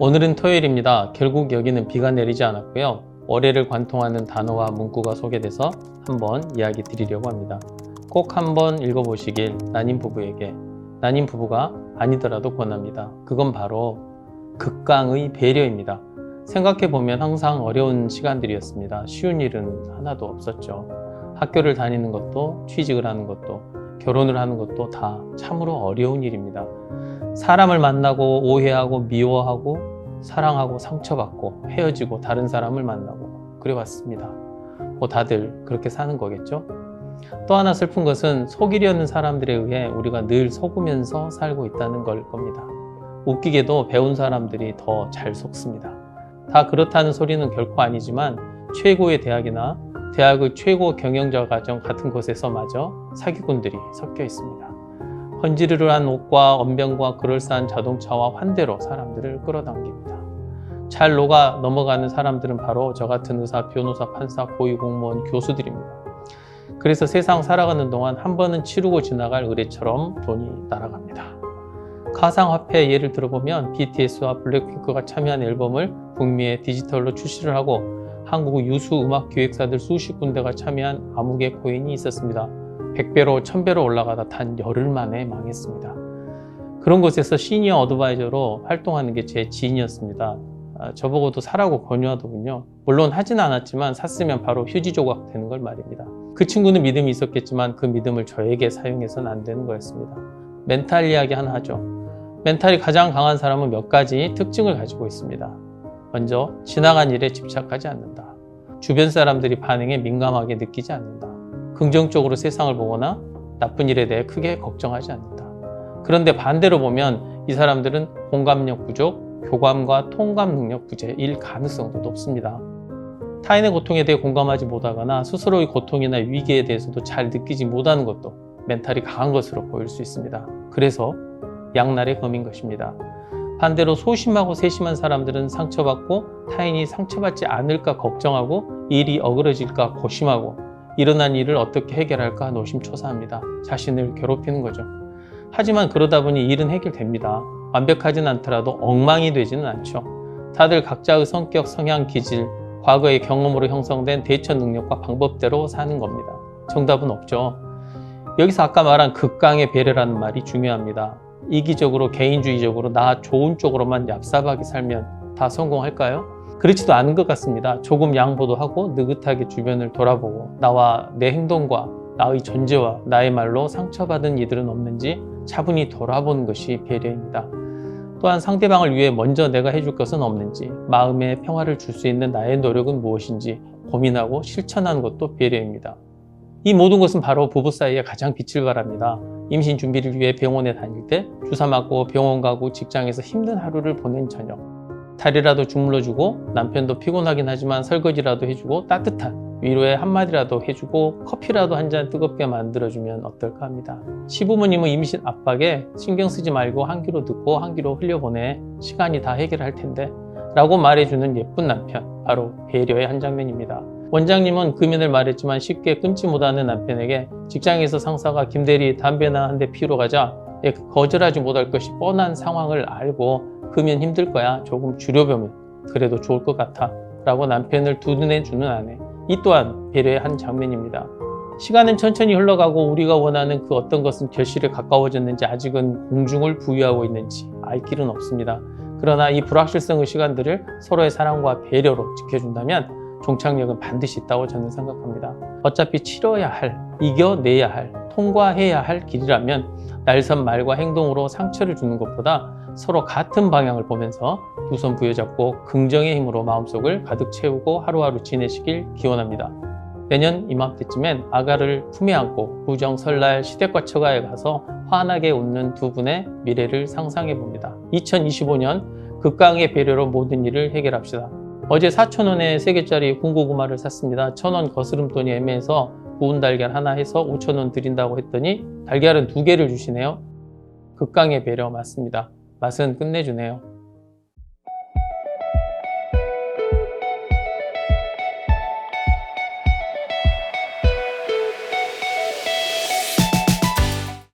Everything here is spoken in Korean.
오늘은 토요일입니다. 결국 여기는 비가 내리지 않았고요. 월요를 관통하는 단어와 문구가 소개돼서 한번 이야기 드리려고 합니다. 꼭 한번 읽어보시길 난임 부부에게 난임 부부가 아니더라도 권합니다. 그건 바로 극강의 배려입니다. 생각해보면 항상 어려운 시간들이었습니다. 쉬운 일은 하나도 없었죠. 학교를 다니는 것도 취직을 하는 것도 결혼을 하는 것도 다 참으로 어려운 일입니다. 사람을 만나고 오해하고 미워하고 사랑하고 상처받고 헤어지고 다른 사람을 만나고 그래왔습니다. 뭐 다들 그렇게 사는 거겠죠? 또 하나 슬픈 것은 속이려는 사람들에 의해 우리가 늘 속으면서 살고 있다는 걸 겁니다. 웃기게도 배운 사람들이 더 잘 속습니다. 다 그렇다는 소리는 결코 아니지만 최고의 대학이나 대학의 최고 경영자 과정 같은 곳에서마저 사기꾼들이 섞여 있습니다. 헌지르르한 옷과 언변과 그럴싸한 자동차와 환대로 사람들을 끌어당깁니다. 잘 녹아 넘어가는 사람들은 바로 저 같은 의사, 변호사, 판사, 고위공무원, 교수들입니다. 그래서 세상 살아가는 동안 한 번은 치르고 지나갈 의뢰처럼 돈이 날아갑니다. 가상화폐 예를 들어보면 BTS와 블랙핑크가 참여한 앨범을 북미에 디지털로 출시를 하고 한국 유수 음악 기획사들 수십 군데가 참여한 암흑의 코인이 있었습니다. 100배로 1000배로 올라가다 단 열흘 만에 망했습니다. 그런 곳에서 시니어 어드바이저로 활동하는 게 제 지인이었습니다. 아, 저보고도 사라고 권유하더군요. 물론 하진 않았지만 샀으면 바로 휴지 조각 되는 걸 말입니다. 그 친구는 믿음이 있었겠지만 그 믿음을 저에게 사용해서는 안 되는 거였습니다. 멘탈 이야기 하나 하죠. 멘탈이 가장 강한 사람은 몇 가지 특징을 가지고 있습니다. 먼저 지나간 일에 집착하지 않는다. 주변 사람들이 반응에 민감하게 느끼지 않는다. 긍정적으로 세상을 보거나 나쁜 일에 대해 크게 걱정하지 않는다. 그런데 반대로 보면 이 사람들은 공감력 부족, 교감과 통감 능력 부재일 가능성도 높습니다. 타인의 고통에 대해 공감하지 못하거나 스스로의 고통이나 위기에 대해서도 잘 느끼지 못하는 것도 멘탈이 강한 것으로 보일 수 있습니다. 그래서 양날의 검인 것입니다. 반대로 소심하고 세심한 사람들은 상처받고 타인이 상처받지 않을까 걱정하고 일이 어그러질까 고심하고 일어난 일을 어떻게 해결할까 노심초사합니다. 자신을 괴롭히는 거죠. 하지만 그러다 보니 일은 해결됩니다. 완벽하진 않더라도 엉망이 되지는 않죠. 다들 각자의 성격, 성향, 기질, 과거의 경험으로 형성된 대처 능력과 방법대로 사는 겁니다. 정답은 없죠. 여기서 아까 말한 극강의 배려라는 말이 중요합니다. 이기적으로 개인주의적으로 나 좋은 쪽으로만 얍삽하게 살면 다 성공할까요? 그렇지도 않은 것 같습니다. 조금 양보도 하고 느긋하게 주변을 돌아보고 나와 내 행동과 나의 존재와 나의 말로 상처받은 이들은 없는지 차분히 돌아보는 것이 배려입니다. 또한 상대방을 위해 먼저 내가 해줄 것은 없는지 마음의 평화를 줄 수 있는 나의 노력은 무엇인지 고민하고 실천하는 것도 배려입니다. 이 모든 것은 바로 부부 사이에 가장 빛을 발합니다. 임신 준비를 위해 병원에 다닐 때 주사 맞고 병원 가고 직장에서 힘든 하루를 보낸 저녁 다리라도 주물러주고 남편도 피곤하긴 하지만 설거지라도 해주고 따뜻한 위로의 한마디라도 해주고 커피라도 한 잔 뜨겁게 만들어주면 어떨까 합니다. 시부모님은 임신 압박에 신경 쓰지 말고 한 귀로 듣고 한 귀로 흘려보내 시간이 다 해결할 텐데 라고 말해주는 예쁜 남편 바로 배려의 한 장면입니다. 원장님은 금연을 말했지만 쉽게 끊지 못하는 남편에게 직장에서 상사가 김대리 담배나 한 대 피우러 가자 예, 거절하지 못할 것이 뻔한 상황을 알고 금연 힘들 거야 조금 줄여보면 그래도 좋을 것 같아 라고 남편을 두둔해 주는 아내 이 또한 배려의 한 장면입니다. 시간은 천천히 흘러가고 우리가 원하는 그 어떤 것은 결실에 가까워졌는지 아직은 공중을 부유하고 있는지 알 길은 없습니다. 그러나 이 불확실성의 시간들을 서로의 사랑과 배려로 지켜준다면 종착역은 반드시 있다고 저는 생각합니다. 어차피 치러야 할, 이겨내야 할, 통과해야 할 길이라면 날선 말과 행동으로 상처를 주는 것보다 서로 같은 방향을 보면서 두 손 부여잡고 긍정의 힘으로 마음속을 가득 채우고 하루하루 지내시길 기원합니다. 내년 이맘때쯤엔 아가를 품에 안고 구정 설날 시댁과 처가에 가서 환하게 웃는 두 분의 미래를 상상해 봅니다. 2025년 극강의 배려로 모든 일을 해결합시다. 어제 4,000원에 3개짜리 군고구마를 샀습니다. 1,000원 거스름돈이 애매해서 구운 달걀 하나 해서 5,000원 드린다고 했더니 달걀은 두 개를 주시네요. 극강의 배려 맞습니다. 맛은 끝내주네요.